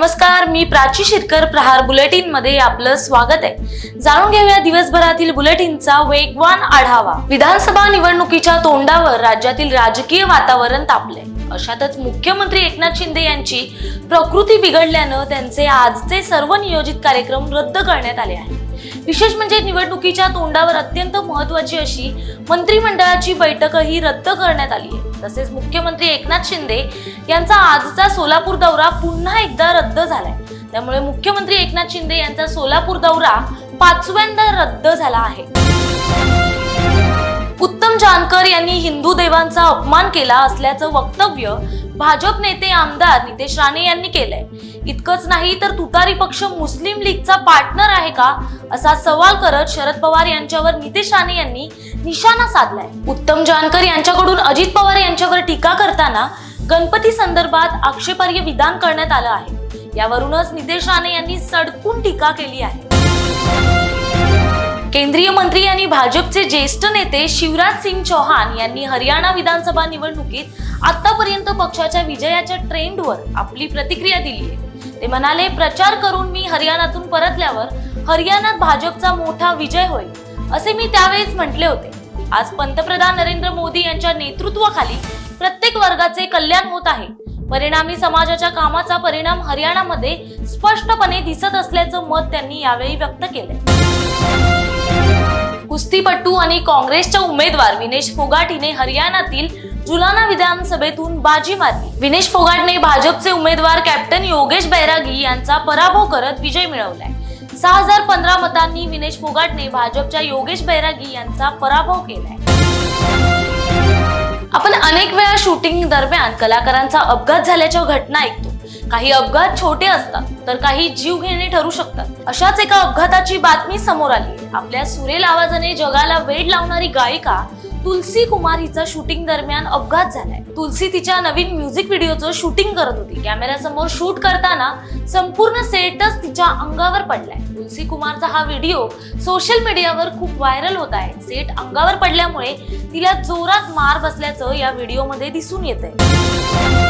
नमस्कार मी प्राची शिरकर प्रहार बुलेटिनमध्ये आपलं स्वागत आहे. जाणून घेऊया दिवसभरातील बुलेटिनचा वेगवान आढावा. विधानसभा निवडणुकीच्या तोंडावर राज्यातील राजकीय वातावरण तापले अशातच मुख्यमंत्री एकनाथ शिंदे यांची प्रकृती बिघडल्यानं त्यांचे आजचे सर्व नियोजित कार्यक्रम रद्द करण्यात आले आहेत. विशेष म्हणजे निवडणुकीच्या तोंडावर अत्यंत महत्वाची अशी मंत्रिमंडळाची बैठकही रद्द करण्यात आली आहे. तसेच मुख्यमंत्री एकनाथ शिंदे यांचा आजचा सोलापूर दौरा पुन्हा एकदा रद्द झालाय. त्यामुळे मुख्यमंत्री एकनाथ शिंदे यांचा सोलापूर दौरा पाचव्यांदा रद्द झाला आहे. उत्तम जानकर यांनी हिंदू देवांचा अपमान केला असल्याचं वक्तव्य भाजप नेते आमदार नितेश राणे यांनी केलंय. इतकंच नाही तर तुतारी पक्ष मुस्लिम लीगचा पार्टनर आहे का? असा सवाल करत शरद पवार यांच्यावर नितेश राणे यांनी निशाणा साधलाय. उत्तम जानकर यांच्याकडून अजित पवार यांच्यावर टीका करताना गणपती संदर्भात आक्षेपार्ह विधान करण्यात आलं आहे. यावरूनच नितेश राणे यांनी सडकून टीका केली आहे. केंद्रीय मंत्री आणि भाजपचे ज्येष्ठ नेते शिवराज सिंग चौहान यांनी हरियाणा विधानसभा निवडणुकीत आतापर्यंत पक्षाच्या विजयाच्या ट्रेंडवर आपली प्रतिक्रिया दिली आहे. ते म्हणाले प्रचार करून मी हरियाणातून परतल्यावर हरियाणात भाजपचा मोठा विजय होईल असे मी त्यावेळेस म्हटले होते. आज पंतप्रधान नरेंद्र मोदी यांच्या नेतृत्वाखाली प्रत्येक वर्गाचे कल्याण होत आहे. परिणामी समाजाच्या कामाचा परिणाम हरियाणामध्ये स्पष्टपणे दिसत असल्याचं मत त्यांनी यावेळी व्यक्त केलंय. कुस्तीपटू आणि काँग्रेसच्या उमेदवार विनेश फोगाटीने हरियाणातील जुलाना विधानसभेतून बाजी मारली. विनेश फोगाटने भाजपचे उमेदवार कॅप्टन योगेश बैरागी यांचा पराभव करत विजय मिळवलाय. सहा हजार पंधरा मतांनी विनेश फोगाटने भाजपच्या योगेश बैरागी यांचा पराभव केलाय. आपण अनेक वेळा शूटिंग दरम्यान कलाकारांचा अपघात झाल्याच्या घटना ऐकतो. काही अपघात छोटे असतात तर काही जीवघेणे ठरू शकतात. अशाच एका अपघाताची बातमी समोर आली. आपल्या सुरेल आवाजाने जगाला वेड लावणारी गायिका तुलसी कुमार हिचा शूटिंग दरम्यान अपघात झालाय. तुलसी तिच्या नवीन म्युझिक व्हिडिओचं शूटिंग करत होती. कॅमेऱ्यासमोर शूट करताना संपूर्ण सेटच तिच्या अंगावर पडलाय. तुलसी कुमारचा हा व्हिडिओ सोशल मीडियावर खूप व्हायरल होत आहे. सेट अंगावर पडल्यामुळे तिला जोरात मार बसल्याचं या व्हिडिओमध्ये दिसून येत आहे